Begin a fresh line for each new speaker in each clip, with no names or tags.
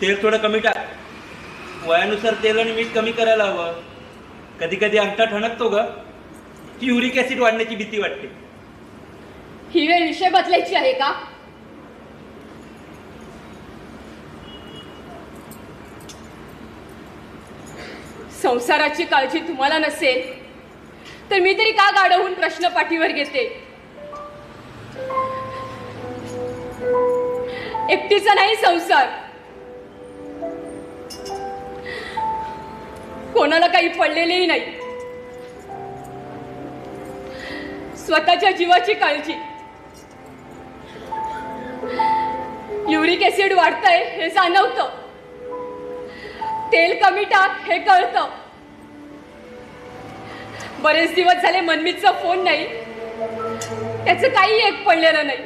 तेल थोडं कमी टाक. वयानुसार तेल आणि मीठ कमी करायला हवं. कधी कधी अंगठा ठणकतो ग. की युरिक ऍसिड वाढण्याची भीती वाटते.
ही वेळ विषय बदलायची आहे का? संसाराची काळजी तुम्हाला नसेल तर मी तरी का गाडवून प्रश्न पाठीवर घेते? एकटीचा नाही संसार. कोणाला काही पडलेलेही नाही. स्वतःच्या जीवाची काळजी. युरिक ऍसिड वाढतंय हे जाणवतं. तेल कमी टाक हे कळतं. बरेच दिवस झाले मनमीतचा फोन नाही. त्याच काही एक पडलेलं नाही.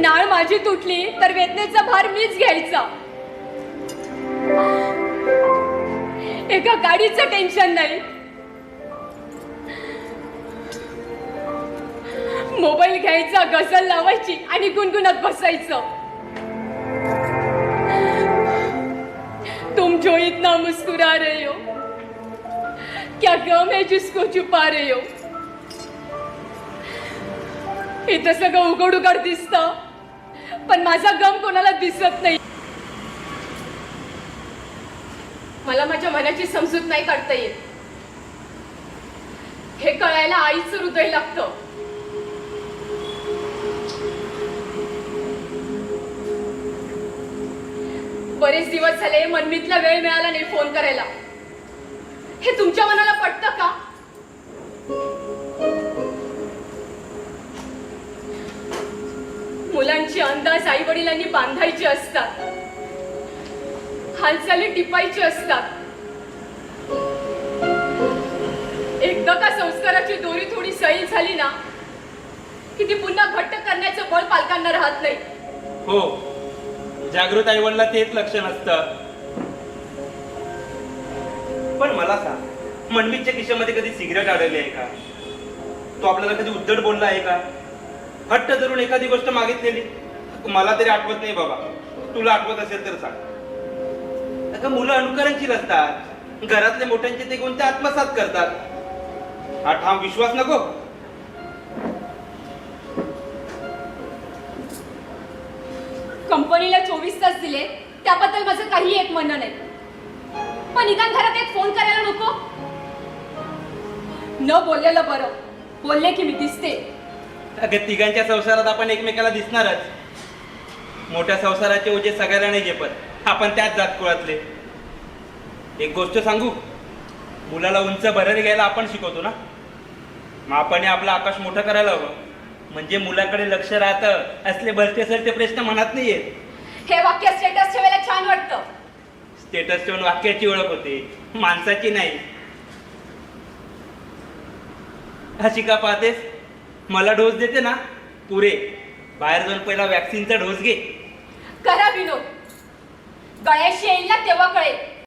नाळ माझी तुटली तर वेदनेचा भार मीच घ्यायचा. एका गाडीचं टेन्शन नाही. मोबाईल घ्यायचा गझल लावायची आणि गुणगुणत बसायचं. तुम जो इतना मुस्कुरा रहे हो क्या गम है जिसको छुपा रहे हो. इथं सगळं उघड उघड दिसत पण माझा गम कोणाला दिसत नाही. मला माझ्या मनाची समजूत नाही काढता येत. हे कळायला आईचं हृदय लागतं. बरेच दिवस झाले मनमीतला वेळ मिळाला नाही फोन करायला. हे तुमच्या मनाला पटतं का? मुलांची अंदाज आई वडिलांनी बांधायची असतात. हालचाली टिपायची असतात. एकदा का संस्काराची दोरी थोडी सैल झाली ना की ती पुन्हा घट्ट करण्याचं बळ पालकांना राहत नाही.
हो जागृत आईवडला तेच लक्ष नसतं पण मला सांग मनमीतच्या खिशामध्ये कधी सिगरेट अडवली आहे का? तो आपल्याला कधी उद्धट बोलला आहे का? हट्ट धरून एखादी गोष्ट मागितलेली? मला तरी आठवत नाही बाबा. तुला आठवत असेल तर सांग. अगं मुलं अनुकरणशील असतात. घरातले मोठ्यांचे ते कोणते आत्मसात करतात? हा ठाम विश्वास नको.
कंपनीला चोवीस तास दिले त्याबद्दल माझं काही एक म्हणणं नाही. पण निदान घरात एक फोन करायला नको. न बोललेलं बरं. बोलले की मी दिसते.
अगं तिघांच्या संसारात आपण एकमेकाला दिसणारच. मोठ्या संसाराचे ओझे सगळ्याला नाही झेपत आपण त्याच जात कुळातले. एक गोष्ट सांगू? मुलाला उंच भरारी घ्यायला आपण शिकवतो ना? मग आपण आपलं आकाश मोठं करायला हवं. म्हणजे मुलाकडे लक्ष राहतं. असले भलते सरते प्रश्न म्हणत नाहीयेत
हे वाक्य स्टेटस ठेवायला छान वाटतं.
स्टेटस ठेवून वाक्याची ओळख होते. माणसाची नाही. अशी का पाहतेस? मला डोस देते ना? पुरे. बाहेर जाऊन पहिला वॅक्सिनचा डोस घे.
गळ्याशी येईल ना तेव्हा कळेल.